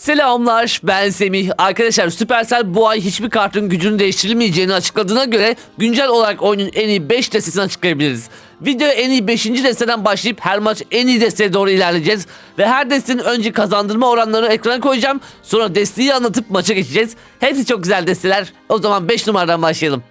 Selamlar ben Semih. Arkadaşlar Supercell bu ay hiçbir kartın gücünün değiştirilmeyeceğini açıkladığına göre güncel olarak oyunun en iyi 5 destesini açıklayabiliriz. Videoya en iyi 5. desteden başlayıp her maç en iyi desteye doğru ilerleyeceğiz. Ve her destenin önce kazandırma oranlarını ekrana koyacağım. Sonra desteği anlatıp maça geçeceğiz. Hepsi çok güzel desteler. O zaman 5 numaradan başlayalım.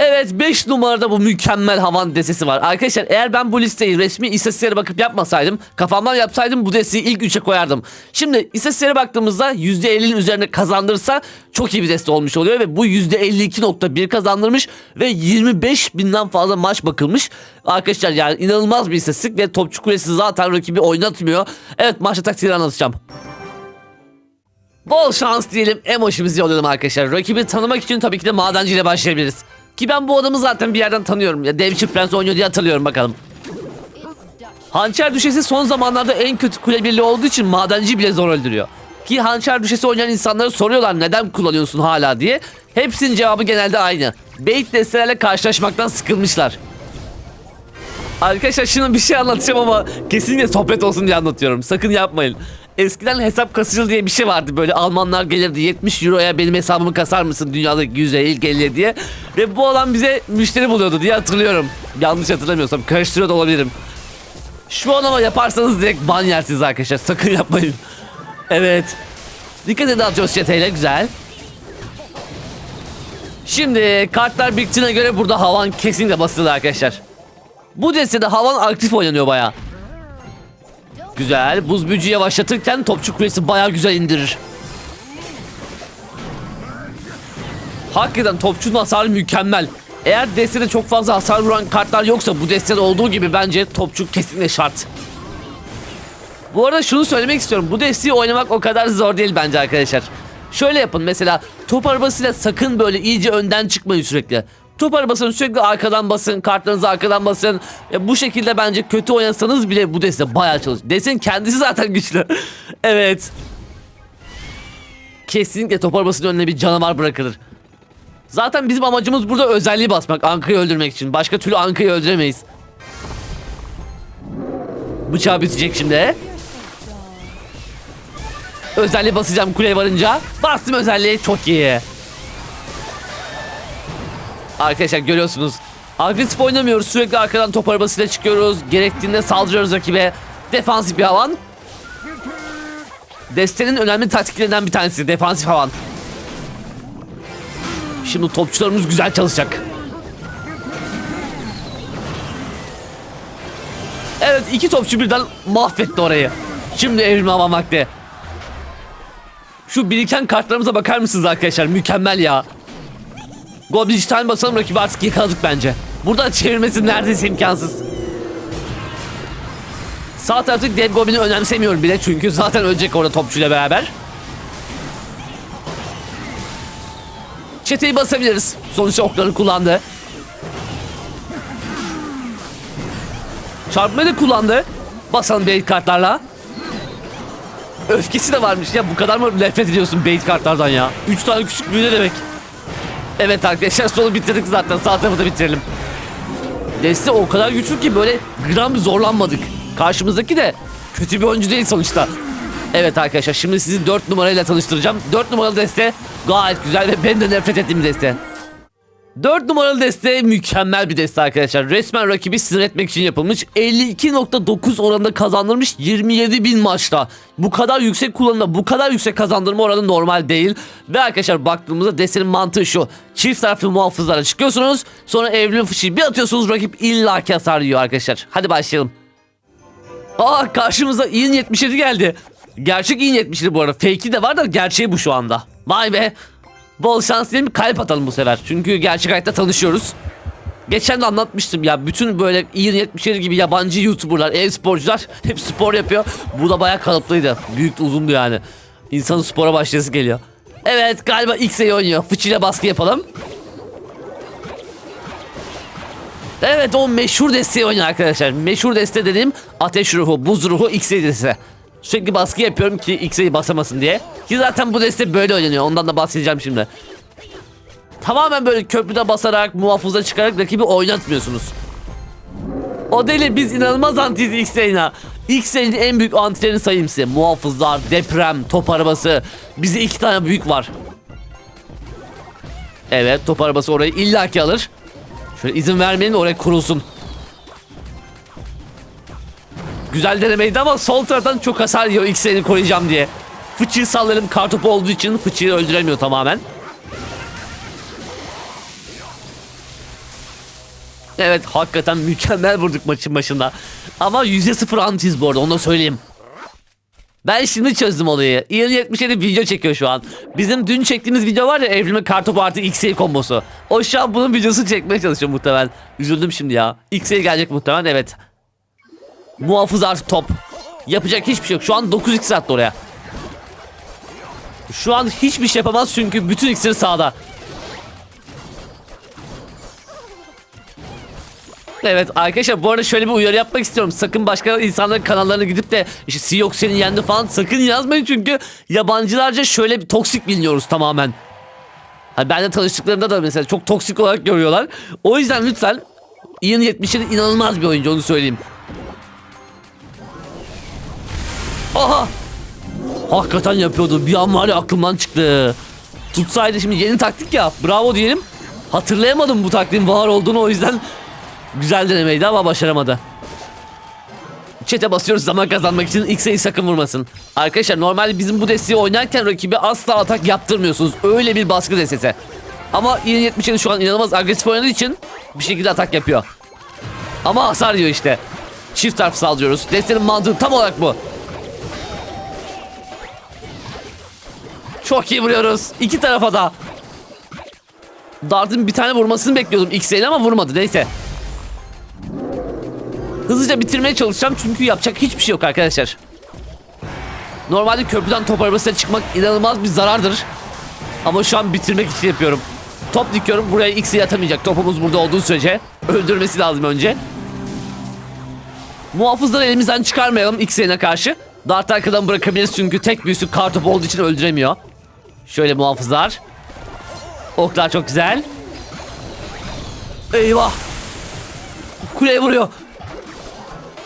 Evet 5 numarada bu mükemmel havan destesi var. Arkadaşlar eğer ben bu listeyi resmi istatistiklere bakıp yapmasaydım kafamdan yapsaydım bu desteği ilk 3'e koyardım. Şimdi istatistiklere baktığımızda %50'nin üzerine kazandırırsa çok iyi bir deste olmuş oluyor ve bu %52.1 kazandırmış ve 25 binden fazla maç bakılmış. Arkadaşlar yani inanılmaz bir istatistik ve topçu kulesi zaten rakibi oynatmıyor. Evet maçta taktiğini anlatacağım. Bol şans diyelim emoşimizi yollayalım arkadaşlar. Rakibi tanımak için tabii ki de madenci ile başlayabiliriz. Ki ben bu adamı zaten bir yerden tanıyorum. Ya Dev Chip Prens oynuyor diye hatırlıyorum bakalım. Hançer düşesi son zamanlarda en kötü kule birliği olduğu için madenci bile zor öldürüyor. Ki hançer düşesi oynayan insanlara soruyorlar neden kullanıyorsun hala diye. Hepsinin cevabı genelde aynı. Bait destelerle karşılaşmaktan sıkılmışlar. Arkadaşlar şimdi bir şey anlatacağım ama kesinlikle sohbet olsun diye anlatıyorum. Sakın yapmayın. Eskiden hesap kasıcı diye bir şey vardı böyle Almanlar gelirdi 70 euroya benim hesabımı kasar mısın dünyadaki yüzeye ilk 50 diye. Ve bu olan bize müşteri buluyordu diye hatırlıyorum. Yanlış hatırlamıyorsam karıştırıyor da olabilirim. Şu an ama yaparsanız direkt ban yersiniz arkadaşlar sakın yapmayın. Evet. Dikkat edin atıyoruz çeteyle güzel. Şimdi kartlar bittiğine göre burada havan kesinlikle basıldı arkadaşlar. Bu destede havan aktif oynanıyor baya. Güzel. Buz büyücü yavaşlatırken topçu kulesi baya güzel indirir. Hakikaten topçunun hasarı mükemmel. Eğer destede çok fazla hasar vuran kartlar yoksa bu destede olduğu gibi bence topçu kesinlikle şart. Bu arada şunu söylemek istiyorum. Bu desteği oynamak o kadar zor değil bence arkadaşlar. Şöyle yapın mesela top arabasıyla sakın böyle iyice önden çıkmayın sürekli. Top arabasını sürekli arkadan basın, kartlarınızı arkadan basın. Ya bu şekilde bence kötü oynasanız bile bu deste bayağı çalış. Desin kendisi zaten güçlü. evet. Kesinlikle top arabasının önüne bir canavar bırakılır. Zaten bizim amacımız burada özelliği basmak. Anka'yı öldürmek için. Başka türlü Anka'yı öldüremeyiz. Bıçağı bitecek şimdi. Özelliği basacağım kuleye varınca. Bastım özelliği çok iyi. Arkadaşlar görüyorsunuz. Agresif oynamıyoruz. Sürekli arkadan top arabasıyla çıkıyoruz. Gerektiğinde saldırıyoruz rakibe. Defansif bir havan. Destenin önemli taktiklerinden bir tanesi. Defansif havan. Şimdi topçularımız güzel çalışacak. Evet iki topçu birden mahvetti orayı. Şimdi evrim havan vakti. Şu biriken kartlarımıza bakar mısınız arkadaşlar? Mükemmel ya. Goblin Stein basalım rakibi artık yakaladık bence. Burada çevirmesi neredeyse imkansız. Sağ taraftaki dev goblini önemsemiyorum bile çünkü zaten ölecek orada topçuyla beraber. Çeteyi basabiliriz. Sonuçta okları kullandı. Çarpmayı da kullandı. Basalım bait kartlarla. Öfkesi de varmış ya bu kadar mı nefret ediyorsun bait kartlardan ya? 3 tane küçük büyü ne demek? Evet arkadaşlar sonu bitirdik zaten sağ tarafı da bitirelim. Deste o kadar güçlü ki böyle gram zorlanmadık. Karşımızdaki de kötü bir oyuncu değil sonuçta. Evet arkadaşlar şimdi sizi 4 numarayla tanıştıracağım. 4 numaralı deste gayet güzel ve ben de nefret ettiğim deste. 4 numaralı deste mükemmel bir deste arkadaşlar. Resmen rakibi sinir etmek için yapılmış. 52.9 oranında kazandırmış 27 bin maçta. Bu kadar yüksek kullanımda bu kadar yüksek kazandırma oranı normal değil. Ve arkadaşlar baktığımızda destenin mantığı şu. Çift taraflı muhafızlara çıkıyorsunuz. Sonra evrim fıçıyı bir atıyorsunuz rakip illaki hasar yiyor arkadaşlar. Hadi başlayalım. Aa karşımıza in 77 geldi. Gerçek in 77 bu arada. Fake'i de var da gerçeği bu şu anda. Vay be. Bol şans diyelim kalp atalım bu sefer. Çünkü gerçek hayatta tanışıyoruz. Geçen de anlatmıştım ya bütün böyle iyi 77 gibi yabancı youtuberlar, e-sporcular hep spor yapıyor. Bu da bayağı kalıplıydı. Büyük uzundu yani. İnsanın spora başlayası geliyor. Evet galiba X'e oynuyor. Fıçıyla baskı yapalım. Evet o meşhur desteği oynuyor arkadaşlar. Meşhur deste dediğim ateş ruhu, buz ruhu, X'e deste. Sürekli baskı yapıyorum ki X'e'yi basamasın diye. Ki zaten bu deste böyle oynanıyor. Ondan da bahsedeceğim şimdi. Tamamen böyle köprüde basarak, muhafıza çıkarak rakibi oynatmıyorsunuz. O değil biz inanılmaz antiyiz. X-Ray'in en büyük antilerini sayayım size. Muhafızlar, deprem, top arabası. Bize iki tane büyük var. Evet top arabası orayı illaki alır. Şöyle izin vermeyin oraya kurulsun. Güzel denemeydi ama sol taraftan çok hasar yiyor X-Ray'ini koruyacağım diye. Fıçıyı sallarım kartopu olduğu için fıçıyı öldüremiyor tamamen. Evet hakikaten mükemmel vurduk maçın başında. Ama %0 antiz bu arada onu da söyleyeyim. Ben şimdi çözdüm olayı. Ian 77 video çekiyor şu an. Bizim dün çektiğimiz video var ya evrime kartopu artı XA kombosu. O şu an bunun videosunu çekmeye çalışıyor muhtemelen. Üzüldüm şimdi ya. XA gelecek muhtemelen evet. Muhafız artı top. Yapacak hiçbir şey yok. Şu an 9x attı oraya. Şu an hiçbir şey yapamaz çünkü bütün iksir sağda. Evet arkadaşlar bu arada şöyle bir uyarı yapmak istiyorum. Sakın başka insanların kanallarına gidip de işte Siyok seni yendi falan sakın yazmayın çünkü yabancılarca şöyle bir toksik biliniyoruz tamamen. Hani benle tanıştıklarında da mesela çok toksik olarak görüyorlar. O yüzden lütfen Ian 77 inanılmaz bir oyuncu onu söyleyeyim. Aha! Hakikaten yapıyordu. Bir an var ya aklımdan çıktı. Tutsaydı şimdi yeni taktik ya. Bravo diyelim. Hatırlayamadım bu taktiğin var olduğunu o yüzden güzel denemeydi ama başaramadı. Çete basıyoruz zaman kazanmak için X'e sakın vurmasın. Arkadaşlar normalde bizim bu desteği oynarken rakibi asla atak yaptırmıyorsunuz. Öyle bir baskı destesi. Ama yeni 77 şu an inanılmaz agresif oynadığı için bir şekilde atak yapıyor. Ama hasar yiyor işte. Çift taraf saldırıyoruz. Destenin mantığı tam olarak bu. Çok iyi vuruyoruz. İki tarafa da. Dart'ın bir tane vurmasını bekliyordum X'e ama vurmadı neyse. Hızlıca bitirmeye çalışacağım çünkü yapacak hiçbir şey yok arkadaşlar. Normalde köprüden top arabasına çıkmak inanılmaz bir zarardır. Ama şu an bitirmek için yapıyorum. Top dikiyorum buraya X'i atamayacak. Topumuz burada olduğu sürece öldürmesi lazım önce. Muhafızları elimizden çıkarmayalım X'e karşı. Dart arkadan bırakabiliriz çünkü tek büyüsü kartop olduğu için öldüremiyor. Şöyle muhafızlar. Oklar çok güzel. Eyvah. Kuleye vuruyor.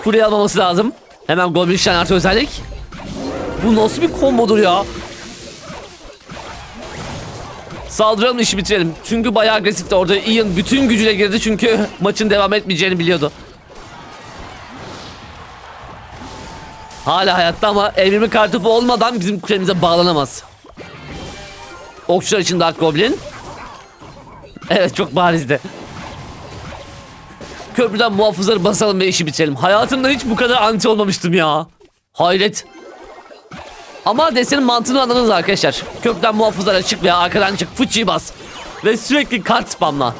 Kuleye almaması lazım. Hemen Goblin Shine artı özellik. Bu nasıl bir kombodur ya? Saldıralım işi bitirelim. Çünkü bayağı agresifti orada. Ian bütün gücüyle girdi çünkü maçın devam etmeyeceğini biliyordu. Hala hayatta ama evrimi kartopu olmadan bizim kulemize bağlanamaz. Okçular için Dark Goblin. Evet çok barizdi. Köprüden muhafızları basalım ve işi bitirelim. Hayatımda hiç bu kadar anti olmamıştım ya. Hayret. Ama desenin mantığını anladınız arkadaşlar. Köprüden muhafızlara çık veya arkadan çık fıçıyı bas. Ve sürekli kart spamla.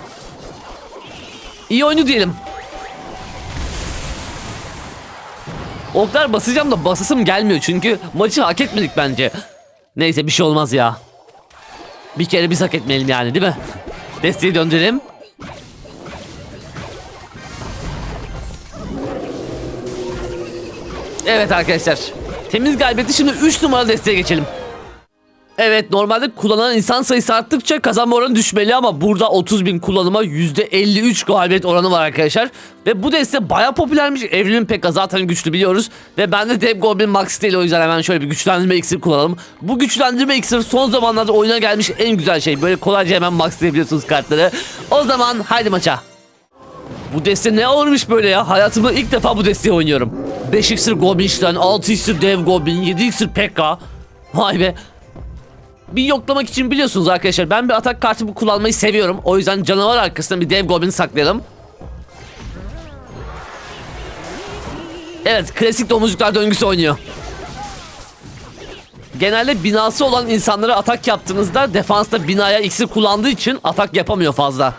İyi oyunu diyelim. Oklar basacağım da basasım gelmiyor çünkü maçı hak etmedik bence. Neyse bir şey olmaz ya. Bir kere biz hak etmeyelim yani değil mi? Desteği döndürelim. Evet arkadaşlar. Temiz galibiyeti şimdi 3 numara desteğe geçelim. Evet normalde kullanan insan sayısı arttıkça kazanma oranı düşmeli ama burada 30 bin kullanıma %53 galibiyet oranı var arkadaşlar. Ve bu deste baya popülermiş. Evrimin Pekka zaten güçlü biliyoruz. Ve ben de Dev Goblin Max değil o yüzden hemen şöyle bir güçlendirme iksiri kullanalım. Bu güçlendirme iksiri son zamanlarda oyuna gelmiş en güzel şey. Böyle kolayca hemen maxlayabiliyorsunuz kartları. O zaman haydi maça. Bu deste ne olmuş böyle ya? Hayatımda ilk defa bu desteği oynuyorum. 5 iksir Goblin Stein, 6 iksir Dev Goblin, 7 iksir Pekka. Vay be. Bir yoklamak için biliyorsunuz arkadaşlar ben bir atak kartı kullanmayı seviyorum. O yüzden canavar arkasına bir dev goblin saklayalım. Evet klasik domuzcuklar döngüsü oynuyor. Genelde binası olan insanlara atak yaptığınızda defansta binaya iksir kullandığı için atak yapamıyor fazla.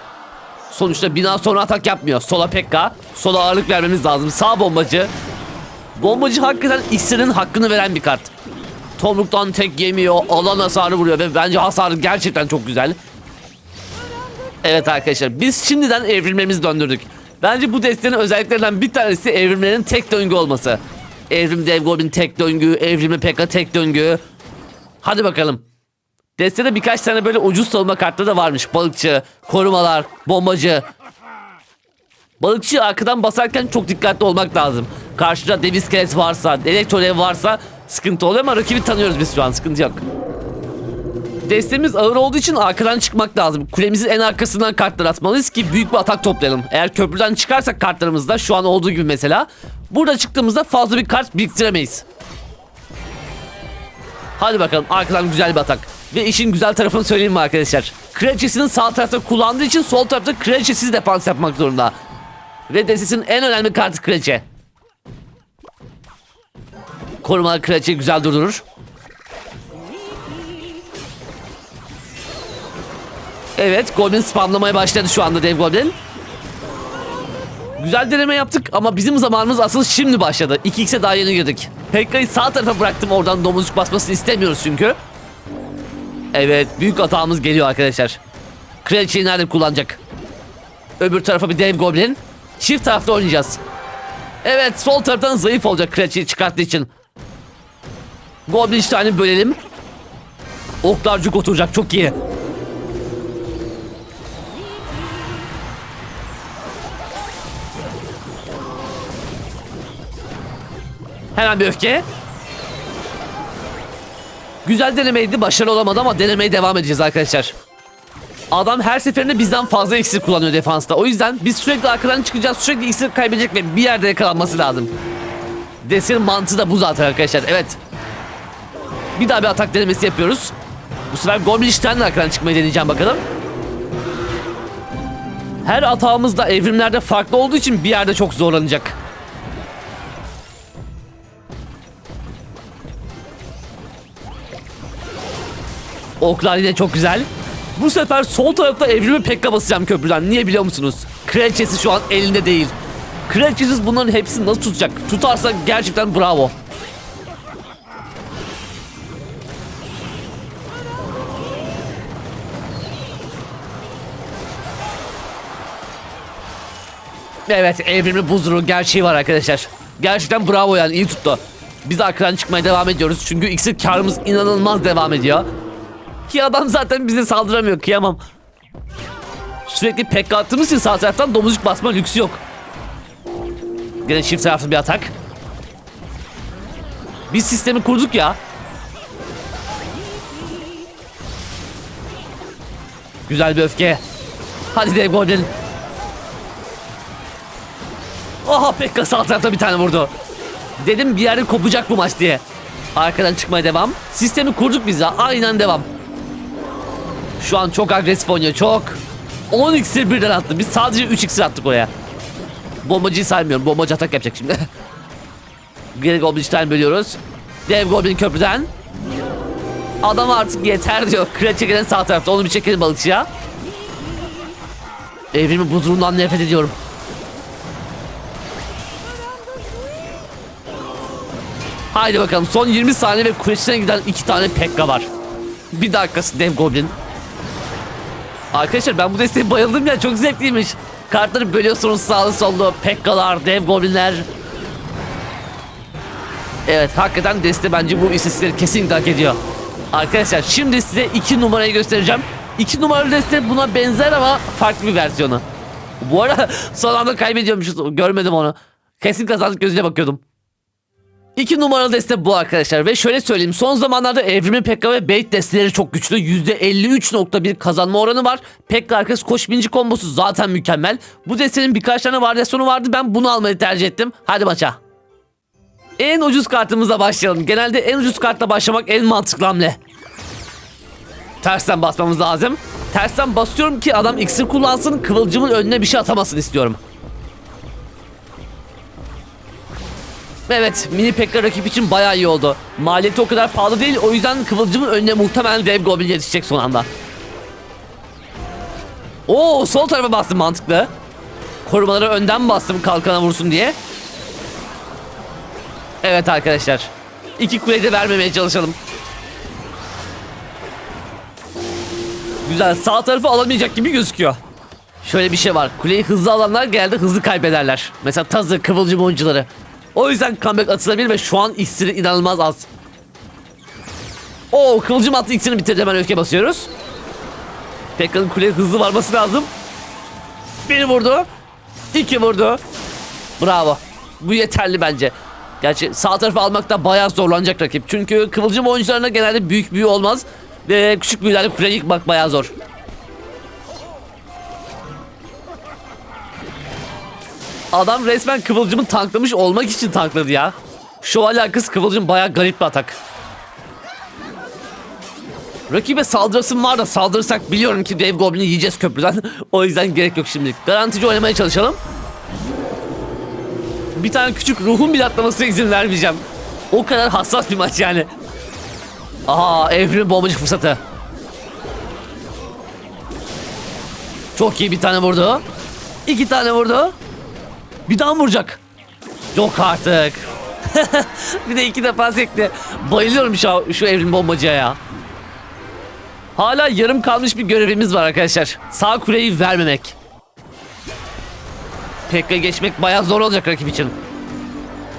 Sonuçta bina sonra atak yapmıyor. Sola Pekka. Sola ağırlık vermemiz lazım. Sağ bombacı. Bombacı hakikaten iksirin hakkını veren bir kart. Tomruktan tek yemiyor, alan hasarı vuruyor ve bence hasarı gerçekten çok güzel. Evet arkadaşlar biz şimdiden evrilmemizi döndürdük. Bence bu destenin özelliklerinden bir tanesi evrimlerin tek döngü olması. Evrim Dev Goblin tek döngü, evrimi Pekka tek döngü. Hadi bakalım. Destede birkaç tane böyle ucuz savunma kartları da varmış. Balıkçı, korumalar, bombacı. Balıkçı arkadan basarken çok dikkatli olmak lazım. Karşıda dev iskelet varsa, elektrolev varsa sıkıntı oluyor ama rakibi tanıyoruz biz şu an sıkıntı yok. Destemiz ağır olduğu için arkadan çıkmak lazım. Kulemizin en arkasından kartlar atmalıyız ki büyük bir atak toplayalım. Eğer köprüden çıkarsak kartlarımızda şu an olduğu gibi mesela. Burada çıktığımızda fazla bir kart biriktiremeyiz. Hadi bakalım arkadan güzel bir atak. Ve işin güzel tarafını söyleyeyim mi arkadaşlar? Kraliçesinin sağ tarafta kullandığı için sol tarafta kraliçesiz defans yapmak zorunda. Ve destesinin en önemli kartı kraliçe. Korumalar kraliçeyi güzel durdurur. Evet Goblin spamlamaya başladı şu anda Dev Goblin. Güzel deneme yaptık ama bizim zamanımız asıl şimdi başladı. 2x'e daha yeni girdik. Pekka'yı sağ tarafa bıraktım oradan domuzcuk basmasını istemiyoruz çünkü. Evet büyük hatamız geliyor arkadaşlar. Kraliçeyi nerede kullanacak? Öbür tarafa bir dev goblin. Çift tarafta oynayacağız. Evet sol taraftan zayıf olacak kraliçeyi çıkarttığı için. Goblin tane bölelim. Oklarcık oturacak çok iyi. Hemen bir öfke. Güzel denemeydi. Başarılı olamadı ama denemeye devam edeceğiz arkadaşlar. Adam her seferinde bizden fazla iksir kullanıyor defansta. O yüzden biz sürekli arkadan çıkacağız. Sürekli iksir kaybedecek ve bir yerde yakalanması lazım. Desin mantığı da bu zaten arkadaşlar. Evet. Bir daha bir atak denemesi yapıyoruz. Bu sefer Goblin de arkadan çıkmayı deneyeceğim bakalım. Her atağımız da evrimlerde farklı olduğu için bir yerde çok zorlanacak. Oklar yine çok güzel. Bu sefer sol tarafta evrimi pekka basacağım köprüden. Niye biliyor musunuz? Kraliçesi şu an elinde değil. Kraliçesiz bunların hepsini nasıl tutacak? Tutarsa gerçekten bravo. Evet evrimli buzduruğun gerçeği var arkadaşlar. Gerçekten bravo yani iyi tuttu. Biz arkadan çıkmaya devam ediyoruz çünkü iksir karımız inanılmaz devam ediyor. Ki adam zaten bize saldıramıyor kıyamam. Sürekli pek attığımız için sağ taraftan domuzcuk basma lüksü yok. Gene çift taraflı bir atak. Biz sistemi kurduk ya. Güzel bir öfke. Hadi dev Golden. Oha Pekka sağ tarafta bir tane vurdu. Dedim bir yerde kopacak bu maç diye. Arkadan çıkmaya devam. Sistemi kurduk biz ya. Aynen devam. Şu an çok agresif oynuyor çok. 10 iksir birden attı. Biz sadece 3 iksir attık oraya. Bombacıyı saymıyorum. Bombacı atak yapacak şimdi. Geri Goblinstein bölüyoruz. Dev Goblin köprüden. Adam artık yeter diyor. Kraliçe gelen sağ tarafta. Onu bir çekelim balıkçıya. Evrimi buzluğundan nefret ediyorum. Haydi bakalım son 20 saniye ve kulesine giden iki tane Pekka var. Bir dakikası Dev Goblin. Arkadaşlar ben bu desteğe bayıldım ya çok zevkliymiş. Kartları bölüyorsunuz sağlı sollu. Pekkalar, Dev Goblinler. Evet hakikaten deste bence bu istatistikleri kesinlikle hak ediyor. Arkadaşlar şimdi size iki numarayı göstereceğim. İki numaralı deste buna benzer ama farklı bir versiyonu. Bu arada son anda kaybediyormuşuz. Görmedim onu. Kesin kazandık gözüne bakıyordum. İki numaralı deste bu arkadaşlar. Ve şöyle söyleyeyim son zamanlarda evrimi Pekka ve Bait desteleri çok güçlü. %53.1 kazanma oranı var. Pekka arkası koş binci kombosu zaten mükemmel. Bu destenin birkaç tane varyasyonu vardı. Ben bunu almayı tercih ettim. Hadi maça. En ucuz kartımızla başlayalım. Genelde en ucuz kartla başlamak en mantıklı hamle. Tersten basmamız lazım. Tersten basıyorum ki adam iksir kullansın kıvılcımın önüne bir şey atamasın istiyorum Evet mini Pekka rakip için bayağı iyi oldu. Maliyeti o kadar pahalı değil o yüzden Kıvılcım'ın önüne muhtemelen Dev Goblin yetişecek son anda. Oo sol tarafa bastım mantıklı. Korumaları önden bastım kalkana vursun diye. Evet arkadaşlar. İki kuleyi de vermemeye çalışalım. Güzel sağ tarafı alamayacak gibi gözüküyor. Şöyle bir şey var. Kuleyi hızlı alanlar genelde hızlı kaybederler. Mesela Tazı, Kıvılcım oyuncuları. O yüzden comeback atılabilir ve şu an iksiri inanılmaz az. Oo kılıcım attı iksirini bitirdi hemen öfke basıyoruz. Pekka'nın kuleye hızlı varması lazım. Biri vurdu. İki vurdu. Bravo. Bu yeterli bence. Gerçi sağ tarafı almakta bayağı zorlanacak rakip. Çünkü kıvılcım oyuncularına genelde büyük büyü olmaz. Ve küçük büyülerle kule yıkmak bayağı zor. Adam resmen kıvılcımı tanklamış olmak için tankladı ya. Şövalye kız kıvılcım bayağı garip bir atak. Rakibe saldırısım var da saldırırsak biliyorum ki Dev Goblin'i yiyeceğiz köprüden. o yüzden gerek yok şimdilik. Garantici oynamaya çalışalım. Bir tane küçük ruhun bile atlamasına izin vermeyeceğim. O kadar hassas bir maç yani. Aha evrim bombacı fırsatı. Çok iyi bir tane vurdu. İki tane vurdu. Bir daha mı vuracak? Yok artık. bir de iki defa sekti. Bayılıyorum şu, şu evrim bombacıya ya. Hala yarım kalmış bir görevimiz var arkadaşlar. Sağ kuleyi vermemek. Pekka geçmek bayağı zor olacak rakip için.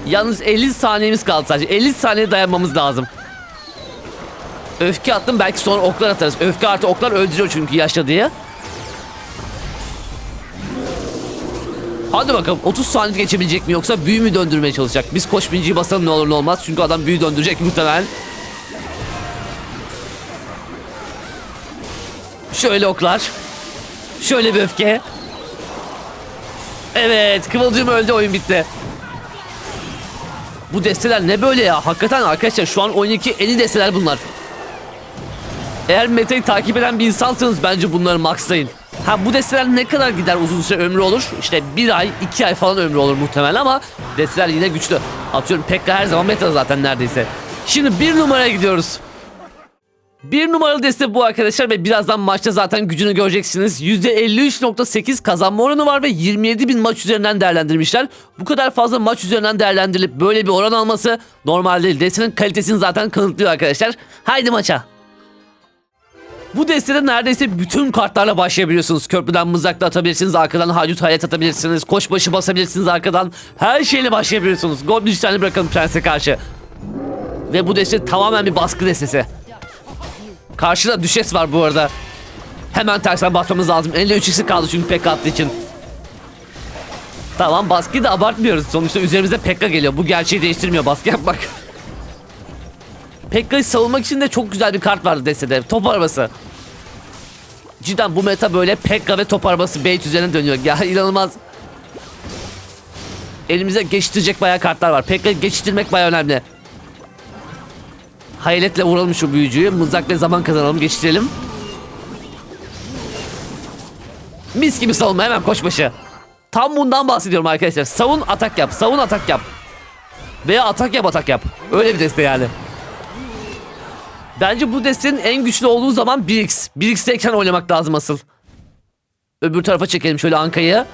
Yalnız 50 saniyemiz kaldı sadece. 50 saniye dayanmamız lazım. Öfke attım belki sonra oklar atarız. Öfke artı oklar öldürüyor çünkü yaşlı diye. Hadi bakalım 30 saniye geçebilecek mi yoksa büyü mü döndürmeye çalışacak? Biz koş binciyi basalım ne olur ne olmaz. Çünkü adam büyü döndürecek muhtemelen. Şöyle oklar. Şöyle bir öfke. Evet Kıvılcım öldü oyun bitti. Bu desteler ne böyle ya? Hakikaten arkadaşlar şu an oyundaki en iyi desteler bunlar. Eğer metayı takip eden bir insansınız bence bunları maxlayın. Ha bu desteler ne kadar gider uzun süre ömrü olur? İşte bir ay, iki ay falan ömrü olur muhtemelen ama desteler yine güçlü. Atıyorum Pekka her zaman meta zaten neredeyse. Şimdi bir numaraya gidiyoruz. Bir numaralı deste bu arkadaşlar ve birazdan maçta zaten gücünü göreceksiniz. %53.8 kazanma oranı var ve 27 bin maç üzerinden değerlendirmişler. Bu kadar fazla maç üzerinden değerlendirilip böyle bir oran alması normal değil. Destenin kalitesini zaten kanıtlıyor arkadaşlar. Haydi maça. Bu destede neredeyse bütün kartlarla başlayabiliyorsunuz. Köprüden mızrakla atabilirsiniz, arkadan hacut hayat atabilirsiniz, koşbaşı basabilirsiniz arkadan. Her şeyle başlayabiliyorsunuz. Goblin tane bırakalım Prens'e karşı. Ve bu deste tamamen bir baskı destesi. Karşıda düşes var bu arada. Hemen tersten basmamız lazım. Elinde 3 x'i kaldı çünkü Pekka attığı için. Tamam baskıyı da abartmıyoruz. Sonuçta üzerimize Pekka geliyor. Bu gerçeği değiştirmiyor baskı yapmak. Pekka'yı savunmak için de çok güzel bir kart vardı destede. Top arabası. Cidden bu meta böyle Pekka ve top arabası bait üzerine dönüyor. Ya inanılmaz. Elimize geçtirecek bayağı kartlar var. Pekka'yı geçiştirmek bayağı önemli. Hayaletle vuralım şu büyücüyü. Mızrak ve zaman kazanalım. Geçtirelim. Mis gibi savunma hemen koşbaşı. Tam bundan bahsediyorum arkadaşlar. Savun atak yap. Savun atak yap. Veya atak yap atak yap. Öyle bir deste yani. Bence bu destenin en güçlü olduğu zaman 1x. 1x'teyken oynamak lazım asıl. Öbür tarafa çekelim şöyle Anka'yı.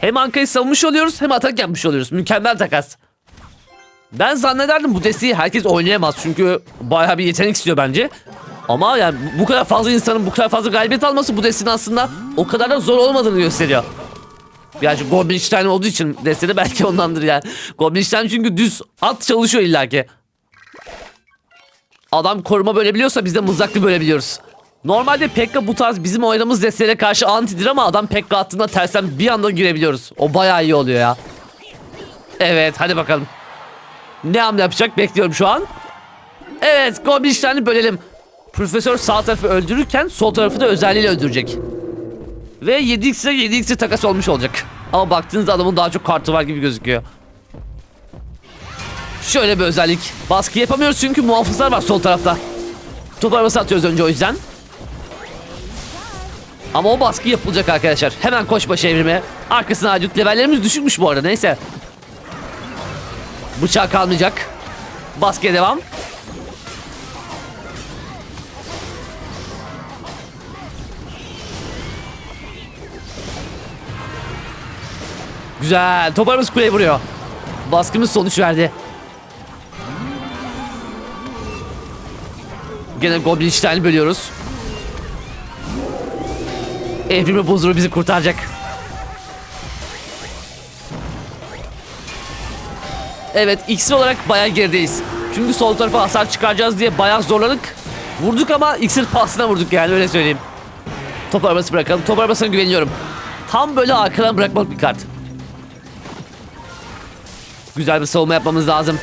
Hem Anka'yı savunmuş oluyoruz hem atak yapmış oluyoruz. Mükemmel takas. Ben zannederdim bu desteği herkes oynayamaz çünkü bayağı bir yetenek istiyor bence. Ama yani bu kadar fazla insanın bu kadar fazla galibiyet alması bu destenin aslında o kadar da zor olmadığını gösteriyor. Gerçi Goblinstein olduğu için destede belki ondandır yani. Goblinstein çünkü düz at çalışıyor illaki. Adam koruma bölebiliyorsa biz de mızraklı bölebiliyoruz. Normalde Pekka bu tarz bizim oynadığımız destelere karşı antidir ama adam Pekka attığında tersten bir anda girebiliyoruz. O bayağı iyi oluyor ya. Evet hadi bakalım. Ne hamle yapacak bekliyorum şu an. Evet Goblin işlerini bölelim. Profesör sağ tarafı öldürürken sol tarafı da özelliğiyle öldürecek. Ve 7x'e 7x'e takas olmuş olacak. Ama baktığınızda adamın daha çok kartı var gibi gözüküyor. Şöyle bir özellik. Baskı yapamıyoruz çünkü muhafızlar var sol tarafta. Top arabası atıyoruz önce o yüzden. Ama o baskı yapılacak arkadaşlar. Hemen koş başı evrime. Arkasına acıt. Levellerimiz düşükmüş bu arada neyse. Bıçağı kalmayacak. Baskıya devam. Güzel. Toparımız kuleye vuruyor. Baskımız sonuç verdi. Gene Goblin Stein'i bölüyoruz. Evrimi bozuru bizi kurtaracak. Evet iksir olarak bayağı gerideyiz. Çünkü sol tarafa hasar çıkaracağız diye bayağı zorladık. Vurduk ama iksir pahasına vurduk yani öyle söyleyeyim. Top arabası bırakalım. Top arabasına güveniyorum. Tam böyle arkadan bırakmak bir kart. Güzel bir savunma yapmamız lazım.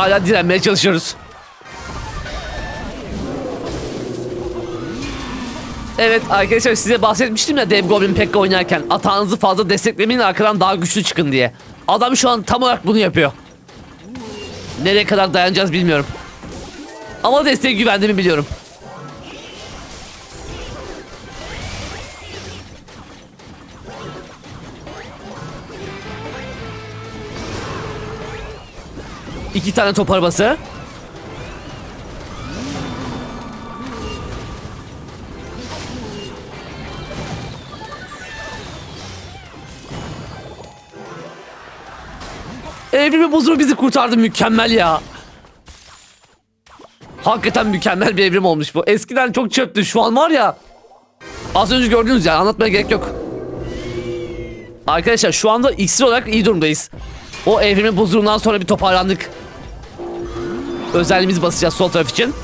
Hala direnmeye çalışıyoruz. Evet arkadaşlar size bahsetmiştim ya Dev Goblin Pekka oynarken atağınızı fazla desteklemeyin arkadan daha güçlü çıkın diye. Adam şu an tam olarak bunu yapıyor. Nereye kadar dayanacağız bilmiyorum. Ama desteğe güvendiğimi biliyorum. İki tane top arabası. Evrimi bozuru bizi kurtardı mükemmel ya. Hakikaten mükemmel bir evrim olmuş bu. Eskiden çok çöptü şu an var ya. Az önce gördünüz ya anlatmaya gerek yok. Arkadaşlar şu anda iksir olarak iyi durumdayız. O evrimin bozulundan sonra bir toparlandık. Özelliğimizi basacağız sol taraf için.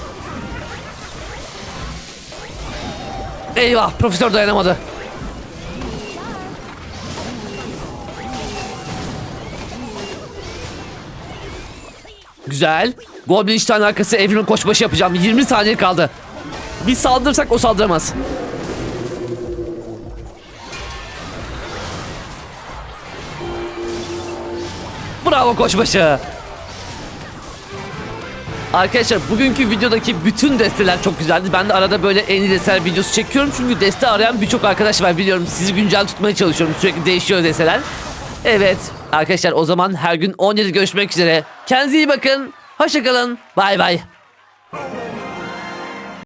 Eyvah profesör dayanamadı. Güzel. Goblin iştahın arkası evrimin koşbaşı yapacağım. 20 saniye kaldı. Bir saldırırsak o saldıramaz. Bravo koçbaşı. Arkadaşlar bugünkü videodaki bütün desteler çok güzeldi. Ben de arada böyle en iyi desteler videosu çekiyorum. Çünkü deste arayan birçok arkadaş var biliyorum. Sizi güncel tutmaya çalışıyorum. Sürekli değişiyor desteler. Evet arkadaşlar o zaman her gün 17 görüşmek üzere. Kendinize iyi bakın. Hoşçakalın. Bay bay.